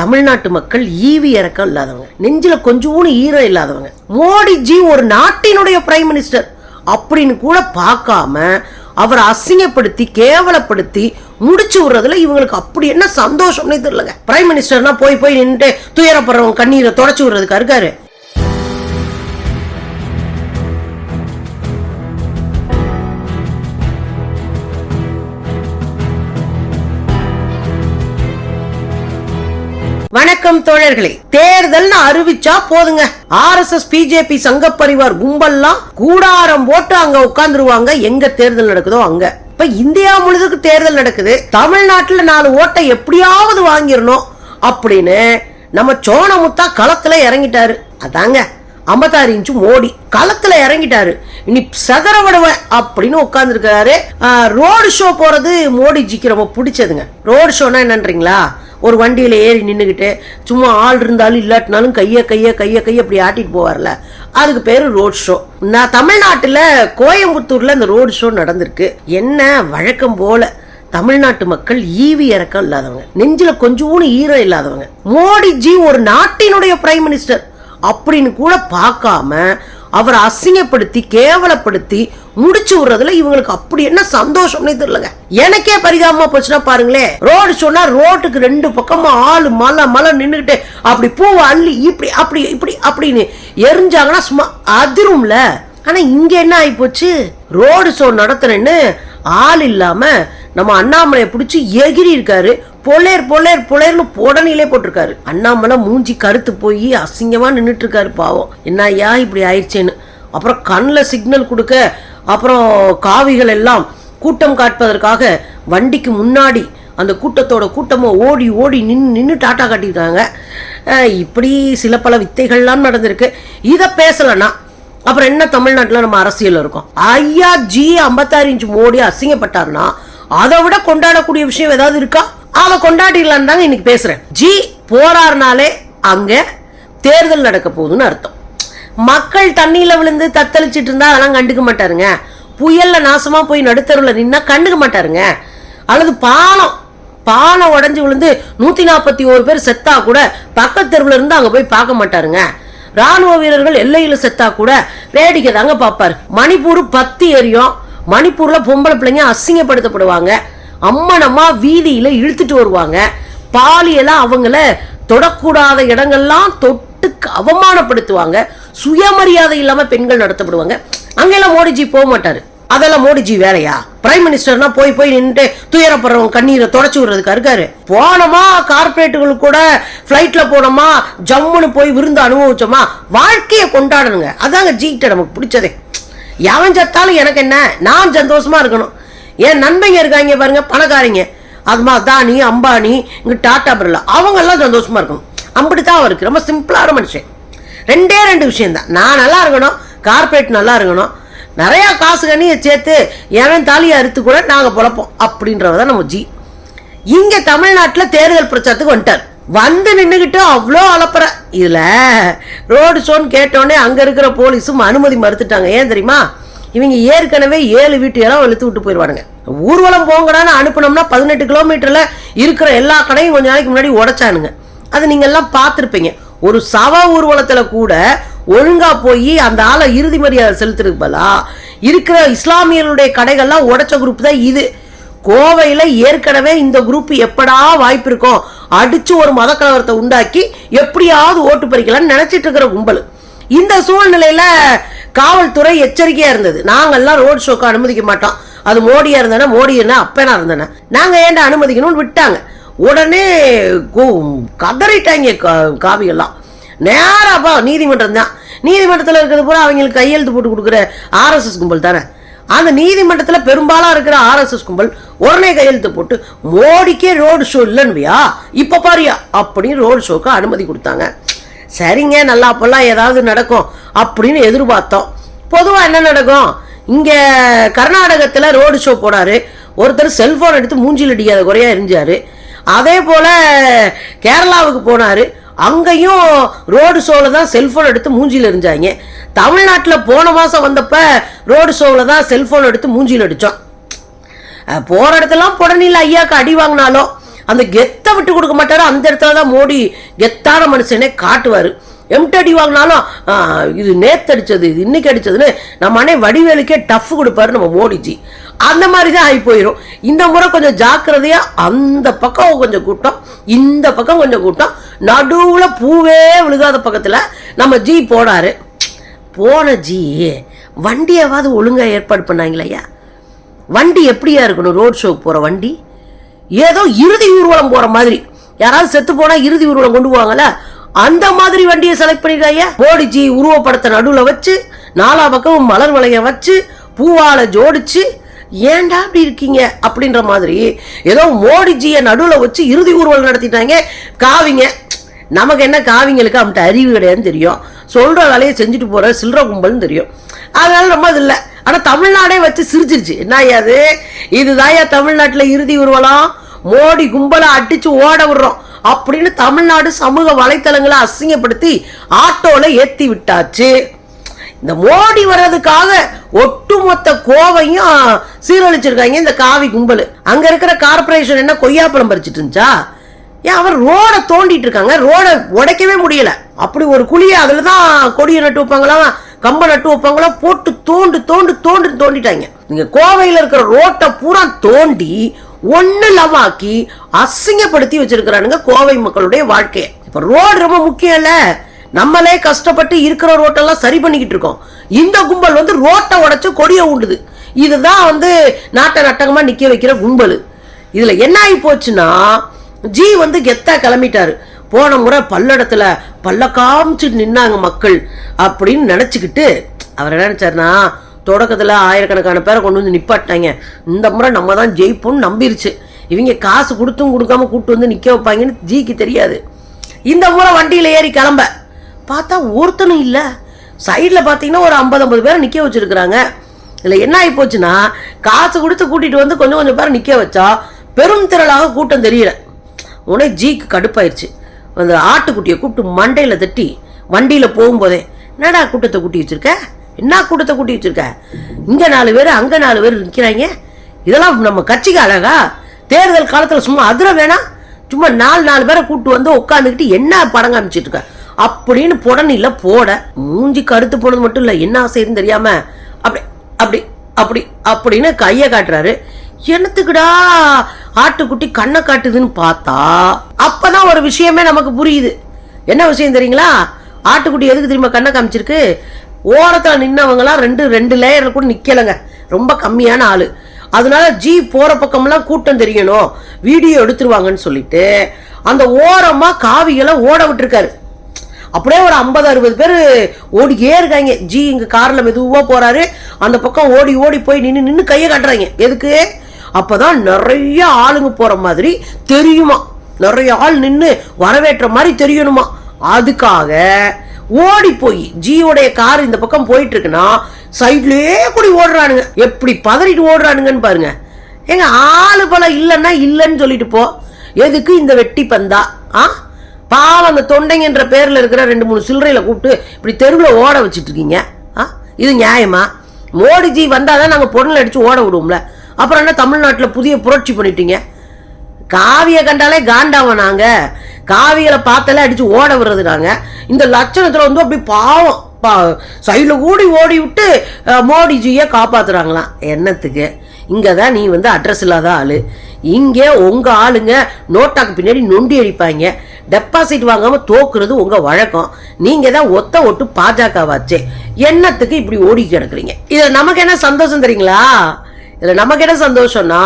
தமிழ்நாட்டு மக்கள் ஈவி இறக்கம் இல்லாதவங்க. நெஞ்சில கொஞ்சோன்னு ஈரம் இல்லாதவங்க. மோடிஜி ஒரு நாட்டினுடைய பிரைம் மினிஸ்டர் அப்படின்னு கூட பார்க்காம அவரை அசிங்கப்படுத்தி கேவலப்படுத்தி முடிச்சு விடுறதுல இவங்களுக்கு அப்படி என்ன சந்தோஷம்னே தெரியலங்க. பிரைம் மினிஸ்டர்னா போய் போய் நின்று துயரப்படுறவங்க கண்ணீரை தொடச்சு விடுறதுக்கு இருக்காரு. வணக்கம் தோழர்களே. தேர்தல்னு அறிவிச்சா போதுங்க. ஆர் எஸ் எஸ் பிஜேபி சங்க பரிவார் கும்பல்லாம் கூடாரம் போட்டு அங்க உட்கார்ந்துருவாங்க. எங்க தேர்தல் நடக்குதோ அங்க. இப்ப இந்தியா முழுதுக்கு தேர்தல் நடக்குது. தமிழ்நாட்டுல நாலு ஓட்டை எப்படியாவது வாங்கிடணும் அப்படின்னு நம்ம சோனமுத்தா களத்துல இறங்கிட்டாரு. அதாங்க ஐம்பத்தாறு இன்ச்சு மோடி களத்துல இறங்கிட்டாரு. இனி சதற விடுவேன் அப்படின்னு உட்கார்ந்துருக்காரு ரோடு ஷோ போறது மோடிஜிக்கு ரொம்ப பிடிச்சதுங்க. ரோடு ஷோனா என்னன்றீங்களா? ஒரு வண்டியில் ஏறி நின்றுக்கிட்டு சும்மா ஆள் இருந்தாலும் இல்லாட்டினாலும் கையை கையை கையை கையை அப்படி ஆட்டிட்டு போவார்ல. அதுக்கு பேர் ரோட் ஷோ நான் தமிழ்நாட்டில் கோயம்புத்தூரில் இந்த ரோடு ஷோ நடந்திருக்கு. என்ன வழக்கம் போல தமிழ்நாட்டு மக்கள் ஈவி இறக்கம் இல்லாதவங்க. நெஞ்சில் கொஞ்சோண்டு ஈரம் இல்லாதவங்க. மோடிஜி ஒரு நாட்டினுடைய பிரைம் மினிஸ்டர் அப்படின்னு கூட பார்க்காம அவரை அசிங்கப்படுத்தி கேவலப்படுத்தி முடிச்சு விடுறதுல இவங்களுக்கு அப்படி என்ன சந்தோஷம்னே தெரியலங்க. எனக்கே பரிதாபமா போச்சுன்னா பாருங்களேன் ரோடு சொன்னா ரோட்டுக்கு ரெண்டு பக்கமா ஆளு மலை மலை நின்றுகிட்டு அப்படி பூவை அள்ளி இப்படி அப்படி இப்படி அப்படின்னு எரிஞ்சாங்கன்னா சும்மா அதிரும்ல. ஆனா இங்க என்ன ஆகி போச்சு ரோடு ஷோ நடத்துறேன்னு ஆள் இல்லாம நம்ம அண்ணாமலையை பிடிச்சி எகிரி இருக்காரு. பொலேர் பொலேர் பொலேர்னு புடனிலே போட்டிருக்காரு. அண்ணாமலை மூஞ்சி கருத்து போய் அசிங்கமாக நின்றுட்டு இருக்காரு பாவம். என்னையா இப்படி ஆயிடுச்சேன்னு. அப்புறம் கண்ணில் சிக்னல் கொடுக்க அப்புறம் காவிகள் எல்லாம் கூட்டம் காட்பதற்காக வண்டிக்கு முன்னாடி அந்த கூட்டத்தோட கூட்டமாக ஓடி ஓடி நின்று நின்று டாட்டா காட்டியிருக்காங்க இப்படி சில பல வித்தைகள்லாம் நடந்திருக்கு. இதை பேசலைன்னா அப்புறம் என்ன தமிழ்நாட்டில் நம்ம அரசியல் இருக்கோம்? ஐயா ஜி ஐம்பத்தாறு இன்ச் மோடி அசிங்கப்பட்டாருன்னா அதை விட கொண்டாடக்கூடிய விஷயம் ஏதாவது இருக்கா? அவ கொண்டாடிடலான்னு தாங்க இன்னைக்கு பேசுறேன். ஜி போறாருனாலே அங்க தேர்தல் நடக்க போகுதுன்னு அர்த்தம். மக்கள் தண்ணியில விழுந்து தத்தளிச்சிட்டு இருந்தா அதெல்லாம் கண்டுக்க மாட்டாருங்க. புயல்ல நாசமா போய் நடுத்தருவில் நின்னா கண்டுக்க மாட்டாருங்க. அல்லது பாலம் பாலம் உடஞ்சி விழுந்து நூத்தி நாற்பத்தி ஒரு பேர் செத்தா கூட பக்கத்து இருந்து அங்க போய் பார்க்க மாட்டாருங்க. ராணுவ வீரர்கள் எல்லையில செத்தா கூட வேடிக்கை தாங்க பார்ப்பாரு. மணிப்பூர் பத்தி எரியும். மணிப்பூர்ல பொம்பளை பிள்ளைங்க அசிங்கப்படுத்தப்படுவாங்க. அம்மனம்மா வீதியில இழுத்துட்டு வருவாங்க. பாலியெல்லாம் அவங்கள தொடக்கூடாத இடங்கள்லாம் தொட்டு அவமானப்படுத்துவாங்க. சுயமரியாதை இல்லாம பெண்கள் நடத்தப்படுவாங்க. அங்கெல்லாம் மோடிஜி போக மாட்டாரு. அதெல்லாம் மோடிஜி வேலையா? பிரைம் மினிஸ்டர்னா போய் போய் நின்று துயரப்படுறவங்க கண்ணீரை தொடச்சு விடுறதுக்கு இருக்காரு. போனோமா? கார்பரேட்டுகளுக்கு கூட ஃப்ளைட்ல போனோமா? ஜம்முன்னு போய் விருந்து அனுபவிச்சோமா? வாழ்க்கையை கொண்டாடணுங்க. அதாங்க ஜிகிட்ட நமக்கு பிடிச்சதே. எவன் செத்தாலும் எனக்கு என்ன? நான் சந்தோஷமா இருக்கணும். ஏன் நண்பங்க இருக்காங்க பாருங்க பணக்காரங்க. அதுமா தானி அம்பானி இங்கே டாட்டா பிர்லா அவங்கெல்லாம் சந்தோஷமா இருக்கணும். அப்படித்தான் அவருக்கு ரொம்ப சிம்பிளான மனுஷன். ரெண்டே ரெண்டு விஷயம்தான். நான் நல்லா இருக்கணும் கார்பரேட் நல்லா இருக்கணும். நிறையா காசு கண்ணியை சேர்த்து எவன் தாலியை அறுத்து கூட நாங்கள் பொழப்போம். அப்படின்றதான் நம்ம ஜி. இங்கே தமிழ்நாட்டில் தேர்தல் பிரச்சாரத்துக்கு வந்துட்டார். வந்து நின்றுக்கிட்டு அவ்வளோ அலப்புற. இதில் ரோடு ஷோன்னு கேட்டோடனே அங்கே இருக்கிற போலீஸும் அனுமதி மறுத்துட்டாங்க. ஏன் தெரியுமா? இவங்க ஏற்கனவே ஏழு வீட்டு இடம் இழுத்து விட்டு போயிடுவானுங்க. ஊர்வலம் போங்கடான்னு அனுப்பினோம்னா பதினெட்டு கிலோமீட்டரில் இருக்கிற எல்லா கடையும் கொஞ்ச நாளைக்கு முன்னாடி உடைச்சானுங்க. அது நீங்க எல்லாம் பார்த்துருப்பீங்க. ஒரு சவ ஊர்வலத்தில் கூட ஒழுங்காக போய் அந்த ஆளை இறுதி மரியாதை செலுத்திருப்பதா இருக்கிற இஸ்லாமியர்களுடைய கடைகள்லாம் உடைச்ச குரூப் தான் இது. கோவையில் ஏற்கனவே இந்த குரூப் எப்படா வாய்ப்பு இருக்கும் அடித்து ஒரு மத கலவரத்தை உண்டாக்கி எப்படியாவது ஓட்டு பறிக்கலாம்னு நினச்சிட்டு இருக்கிற கும்பல். இந்த சூழ்நிலையில் காவல்துறை எச்சரிக்கையா இருந்தது. நாங்கெல்லாம் ரோட் ஷோக்கு அனுமதிக்க மாட்டோம். அது மோடியா இருந்தானே மோடி என்ன அப்பனா இருந்தானே. நாங்க ஏன்டா அனுமதிக்கணும்னு விட்டாங்க. உடனே கு- கதறிட்டாங்க கா- காவியெல்லாம் நேராப்பா நீதிமன்றம் தான். நீதிமன்றத்தில் இருக்கிறது பூரா அவங்களுக்கு கையெழுத்து போட்டு கொடுக்குற ஆர்எஸ்எஸ் கும்பல் தானே. அந்த நீதிமன்றத்தில் பெரும்பாலாக இருக்கிற ஆர்எஸ்எஸ் கும்பல் உடனே கையெழுத்து போட்டு மோடிக்கே ரோடு ஷோ இல்லைன்னுவியா? இப்போ பாரியா? அப்படின்னு ரோடு ஷோக்கு அனுமதி கொடுத்தாங்க. சரிங்க நல்லா அப்போல்லாம் ஏதாவது நடக்கும் அப்படின்னு எதிர்பார்த்தோம். பொதுவாக என்ன நடக்கும்? இங்கே கர்நாடகத்தில் ரோடு ஷோ போனார். ஒருத்தர் செல்ஃபோன் எடுத்து மூஞ்சில் அடிக்காத குறையாக எரிஞ்சாரு. அதே போல் கேரளாவுக்கு போனார். அங்கேயும் ரோடு ஷோவில் தான் செல்ஃபோன் எடுத்து மூஞ்சியில் எரிஞ்சாங்க. தமிழ்நாட்டில் போன மாதம் வந்தப்போ ரோடு ஷோவில் தான் செல்ஃபோன் எடுத்து மூஞ்சியில் அடித்தோம் போகிற இடத்துலாம் புடனில் ஐயாக்கு அடி வாங்கினாலும் அந்த கெத்தை விட்டு கொடுக்க மாட்டாரு. அந்த இடத்துல தான் மோடி கெத்தான மனுஷனே காட்டுவார். எம்டி வாங்கினாலும் இது நேத்து அடித்தது இது இன்னைக்கு அடிச்சதுன்னு நம்ம அண்ணே வடிவேலுக்கே டஃப் கொடுப்பாரு நம்ம மோடிஜி. அந்த மாதிரி தான் ஆகி போயிடும் இந்த முறை கொஞ்சம் ஜாக்கிரதையாக அந்த பக்கம் கொஞ்சம் கூட்டம் இந்த பக்கம் கொஞ்சம் கூட்டம். நடுவில் பூவே விழுகாத பக்கத்தில் நம்ம ஜி போனாரு. போன ஜி வண்டியாவது ஒழுங்காக ஏற்பாடு பண்ணாங்களா வண்டி எப்படியா இருக்கணும்? ரோட் ஷோக்கு போகிற வண்டி? ஏதோ இறுதி ஊர்வலம் போற மாதிரி. யாராவது செத்து போனா இறுதி ஊர்வலம் கொண்டு போவாங்கல்ல? அந்த மாதிரி வண்டியை செலக்ட் பண்ணிருக்காங்க மோடிஜி உருவப்படத்தை நடுவில் வச்சு நாலா பக்கமும் மலர் வளைய வச்சு பூவால ஜோடிச்சு ஏன்டா அப்படி இருக்கீங்க? அப்படின்ற மாதிரி ஏதோ மோடிஜியை நடுவில் வச்சு இறுதி ஊர்வலம் நடத்திட்டாங்க. காவிங்க நமக்கு என்ன காவிங்களுக்கு அவன்கிட்ட அறிவு கிடையாதுன்னு தெரியும். சொல்ற வேலையை செஞ்சுட்டு போற சில்லற கும்பல்னு தெரியும். அதனால ரொம்ப இது இல்லை. ஆனால் தமிழ்நாடே வச்சு சிரிச்சிருச்சு. என்ன அது இதுதாயா தமிழ்நாட்டில் இறுதி ஊர்வலம்? மோடி கும்பலை அடிச்சு ஓட விடுறோம் அப்படின்னு தமிழ்நாடு சமூக வலைத்தளங்களை அசிங்கப்படுத்தி ஆட்டோல ஏத்தி விட்டாச்சு. இந்த மோடி வர்றதுக்காக ஒட்டுமொத்த கோவையும் சீரழிச்சிருக்காங்க இந்த காவி கும்பல். அங்க இருக்கிற கார்ப்பரேஷன் என்ன கொய்யாப்பழம் பறிச்சிட்டு இருந்துச்சா? ஏன் அவர் ரோடை தோண்டிட்டு இருக்காங்க ரோட உடைக்கவே முடியல. அப்படி ஒரு குழியை அதுல தான் கொடியை நட்டு வைப்பாங்களாம் கம்ப நட்டு வைப்பாங்களாம் போட்டு தோண்டு தோண்டு தோண்டு தோண்டிட்டாங்க. இங்க கோவையில இருக்கிற ரோட்டை பூரா தோண்டி ஒண்ணு லவாக்கி அசிங்கப்படுத்தி வச்சிருக்கிறானுங்க கோவை மக்களுடைய வாழ்க்கையை. இப்ப ரோடு ரொம்ப முக்கியம் இல்ல. நம்மளே கஷ்டப்பட்டு இருக்கிற ரோட்டெல்லாம் சரி பண்ணிக்கிட்டு இருக்கோம். இந்த கும்பல் வந்து ரோட்டை உடைச்சு கொடியை உண்டுது இதுதான் வந்து நாட்டை நட்டகமாக நிக்க வைக்கிற கும்பல். இதுல என்ன ஆகி போச்சுன்னா ஜி வந்து கெத்தா கிளம்பிட்டாரு. போன முறை பல்லடத்துல பல்ல காமிச்சிட்டு நின்னாங்க மக்கள் அப்படின்னு நினைச்சுக்கிட்டு அவர் என்ன நினைச்சாருன்னா தொடக்கத்தில் ஆயிரக்கணக்கான பேரை கொண்டு வந்து நிப்பாட்டாங்க இந்த முறை நம்ம தான் ஜெயிப்போம்னு நம்பிருச்சு. இவங்க காசு கொடுத்தும் கொடுக்காம கூட்டு வந்து நிற்க வைப்பாங்கன்னு ஜிக்கு தெரியாது. இந்த முறை வண்டியில் ஏறி கிளம்ப. பார்த்தா ஒருத்தனும் இல்லை. சைடில் பார்த்தீங்கன்னா ஒரு ஐம்பது ஐம்பது பேரை நிற்க வச்சுருக்குறாங்க. இதில் என்ன ஆகி போச்சுன்னா காசு கொடுத்து கூட்டிகிட்டு வந்து கொஞ்சம் கொஞ்சம் பேரை நிற்க வச்சா பெரும் திரளாக கூட்டம் தெரியல உடனே ஜீக்கு கடுப்பாயிருச்சு. அந்த ஆட்டுக்குட்டியை கூப்பிட்டு மண்டையில் தட்டி வண்டியில் போகும்போதே என்னடா கூட்டத்தை கூட்டி வச்சுருக்க? என்ன கூட்டத்தை கூட்டி வச்சிருக்க இங்கே நாலு பேர் அங்கே நாலு பேர் நிற்கிறாங்க இதெல்லாம் நம்ம கட்சிக்கு அழகா. தேர்தல் காலத்தில் சும்மா அதிர வேணாம் சும்மா நாலு நாலு பேரை கூப்பிட்டு வந்து உட்காந்துக்கிட்டு என்ன படம் காமிச்சிட்டு இருக்க? அப்படின்னு புடனில போட மூஞ்சி கருத்து போனது மட்டும் இல்லை என்ன ஆசைன்னு தெரியாம அப்படி அப்படி அப்படி அப்படின்னு கையை காட்டுறாரு. என்னத்துக்குடா ஆட்டுக்குட்டி கண்ணை காட்டுதுன்னு பார்த்தா அப்பதான் ஒரு விஷயமே நமக்கு புரியுது. என்ன விஷயம் தெரியுங்களா? ஆட்டுக்குட்டி எதுக்கு தெரியுமா கண்ணை காமிச்சிருக்கு? ஓரத்தில் நின்னவங்கலாம் ரெண்டு ரெண்டு லேயரில் கூட நிற்கலைங்க ரொம்ப கம்மியான ஆள். அதனால ஜி போகிற பக்கம்லாம் கூட்டம் தெரியணும். வீடியோ எடுத்துருவாங்கன்னு சொல்லிட்டு அந்த ஓரமாக காவிகளை ஓட விட்டுருக்காரு. அப்படியே ஒரு ஐம்பது அறுபது பேர் ஓடிக்கே இருக்காங்க. ஜி இங்கே காரில் மெதுவாக போகிறாரு அந்த பக்கம் ஓடி ஓடி போய் நின்று நின்று கையை காட்டுறாங்க. எதுக்கு? அப்பதான் நிறைய ஆளுங்க போகிற மாதிரி தெரியுமா? நிறைய ஆள் நின்று வரவேற்ற மாதிரி தெரியணுமா? அதுக்காக ஓடி போய் ஜியோடைய கார் இந்த பக்கம் போயிட்டு இருக்குன்னா சைட்லயே கூடி ஓடுறானுங்க. எப்படி பதறிட்டு ஓடுறானுங்கன்னு பாருங்க. ஏங்க ஆளு பலம் இல்லைன்னா இல்லைன்னு சொல்லிட்டு போ. எதுக்கு இந்த வெட்டி பந்தா? ஆ? பாவம் அந்த தொண்டைங்கன்ற பேரில் இருக்கிற ரெண்டு மூணு சில்லறையில கூப்பிட்டு இப்படி தெருவில் ஓட வச்சுட்டு இருக்கீங்க ஆ? இது நியாயமா? மோடிஜி வந்தாதான் நாங்கள் பொருள் அடித்து ஓட விடுவோம்ல. அப்புறம் என்ன தமிழ்நாட்டில் புதிய புரட்சி பண்ணிட்டீங்க? காவியை கண்டாலே காண்டாவ நாங்கள் காவிகளை பார்த்தாலே அடிச்சு ஓட விடுறது நாங்க. இந்த லட்சணத்துல வந்து அப்படி பாவம். பா சைடில் கூடி ஓடி விட்டு மோடிஜியை காப்பாத்துறாங்களாம். என்னத்துக்கு? இங்கே தான் நீ வந்து அட்ரஸ் இல்லாத ஆள். இங்கே உங்கள் ஆளுங்க நோட்டாக்கு பின்னாடி நொண்டி அடிப்பாங்க. டெபாசிட் வாங்காமல் தோக்குறது உங்கள் வழக்கம். நீங்கள் தான் ஒத்த ஒட்டு பாஜகவாச்சே. என்னத்துக்கு இப்படி ஓடி கிடக்குறீங்க? இதில் நமக்கு என்ன சந்தோஷம் தெரியுங்களா? இதில் நமக்கு என்ன சந்தோஷம்னா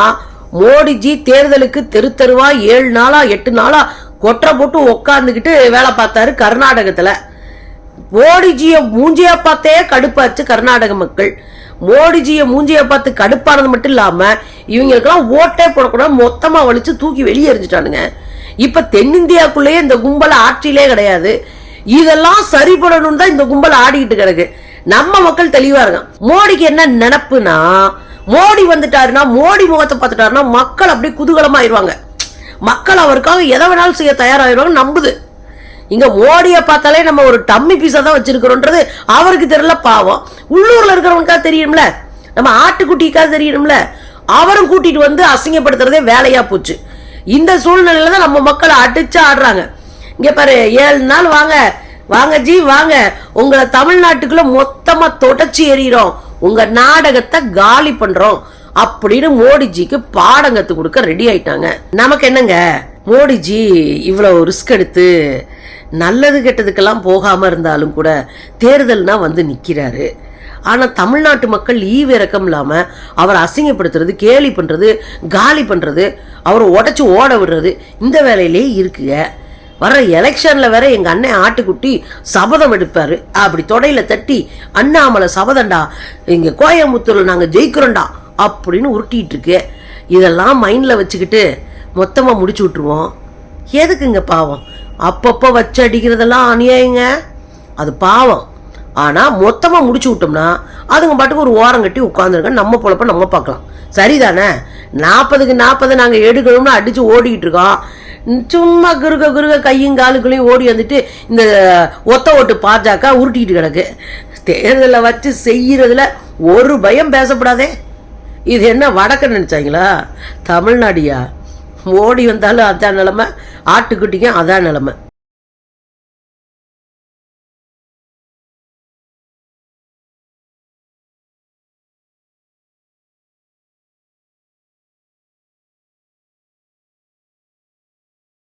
மோடிஜி தேர்தலுக்கு தெரு தெருவா ஏழு நாளா எட்டு நாளா கொற்றை போட்டு உக்காந்துக்கிட்டு வேலை பார்த்தாரு கர்நாடகத்தில். மோடிஜியை மூஞ்சியை பார்த்தே கடுப்பாச்சு கர்நாடக மக்கள். மோடிஜியை மூஞ்சியை பார்த்து கடுப்பானது மட்டும் இல்லாம இவங்களுக்கெல்லாம் ஓட்டே போடக்கூடாது மொத்தமா வலிச்சு தூக்கி வெளியே இப்போ இப்ப தென்னிந்தியாக்குள்ளேயே இந்த கும்பல் ஆட்சியிலே கிடையாது. இதெல்லாம் சரிபடணும் தான் இந்த கும்பல் ஆடிக்கிட்டு கிடக்கு. நம்ம மக்கள் தெளிவா இருக்கான் மோடிக்கு என்ன நினப்புனா மோடி வந்துட்டாருன்னா மோடி முகத்தை பார்த்துட்டாருன்னா மக்கள் அப்படியே குதூகலமாயிருவாங்க. மக்கள் அவருக்காக எதை வேணாலும் செய்ய தயாராகிடுவாங்க நம்புது. இங்க மோடியை பார்த்தாலே நம்ம ஒரு டம்மி பீஸா தான் வச்சிருக்கிறோன்றது அவருக்கு தெரியல பாவம். உள்ளூர்ல இருக்கிறவனுக்கா தெரியும்ல. நம்ம ஆட்டுக்குட்டிக்காக தெரியணும்ல அவரும் கூட்டிட்டு வந்து அசிங்கப்படுத்துறதே வேலையா போச்சு. இந்த சூழ்நிலையில தான் நம்ம மக்களை அடிச்சு ஆடுறாங்க. இங்க பாரு ஏழு நாள் வாங்க. வாங்க ஜி வாங்க. உங்களை தமிழ்நாட்டுக்குள்ள மொத்தமா தொடச்சி எறிகிறோம் உங்க நாடகத்தை காலி பண்றோம். அப்படின்னு மோடிஜிக்கு பாடம் கத்து கொடுக்க ரெடி ஆயிட்டாங்க. நமக்கு என்னங்க? மோடிஜி இவ்வளவு ரிஸ்க் எடுத்து நல்லது கெட்டதுக்கெல்லாம் போகாம இருந்தாலும் கூட தேர்தல்னா வந்து நிக்கிறாரு. ஆனால் தமிழ்நாட்டு மக்கள் ஈவிரக்கம் இல்லாமல் அவரை அசிங்கப்படுத்துறது கேலி பண்ணுறது காலி பண்ணுறது அவரை உடச்சி ஓட விடுறது இந்த வேலையிலே இருக்குங்க. வர்ற எலெக்ஷனில் வேற எங்கள் அண்ணன் ஆட்டுக்குட்டி சபதம் எடுப்பார். அப்படி தொடையில் தட்டி அண்ணாமலை சபதம்டா இங்கே கோயம்புத்தூரில் நாங்கள் ஜெயிக்கிறோம்டா. அப்படின்னு உருட்டிகிட்டு இருக்கு இதெல்லாம் மைண்டில் வச்சுக்கிட்டு மொத்தமாக முடிச்சு விட்ருவோம் எதுக்குங்க பாவம்? அப்பப்போ வச்சு அடிக்கிறதெல்லாம் அநியாயங்க. அது பாவம். ஆனால் மொத்தமாக முடிச்சு விட்டோம்னா அதுங்க பாட்டுக்கு ஒரு ஓரம் கட்டி உட்காந்துருங்க நம்ம பொழப்ப நம்ம பார்க்கலாம். சரிதானே? நாற்பதுக்கு நாற்பது நாங்கள் எடுக்கணும்னு அடித்து ஓடிக்கிட்டு இருக்கோம். சும்மா குறுக குறுக கையும் காலுக்குள்ளேயும் ஓடி வந்துட்டு இந்த ஒத்த ஓட்டு பாஜக உருட்டிக்கிட்டு கிடக்கு. தேர்தலில் வச்சு செய்கிறதுல ஒரு பயம் பேசப்படாதே. இது என்ன வடக்க நினச்சாங்களா? தமிழ்நாடியா? ஓடி வந்தாலும் அதான் நிலமை ஆட்டுக்குட்டிக்கும் அதான் நிலமை.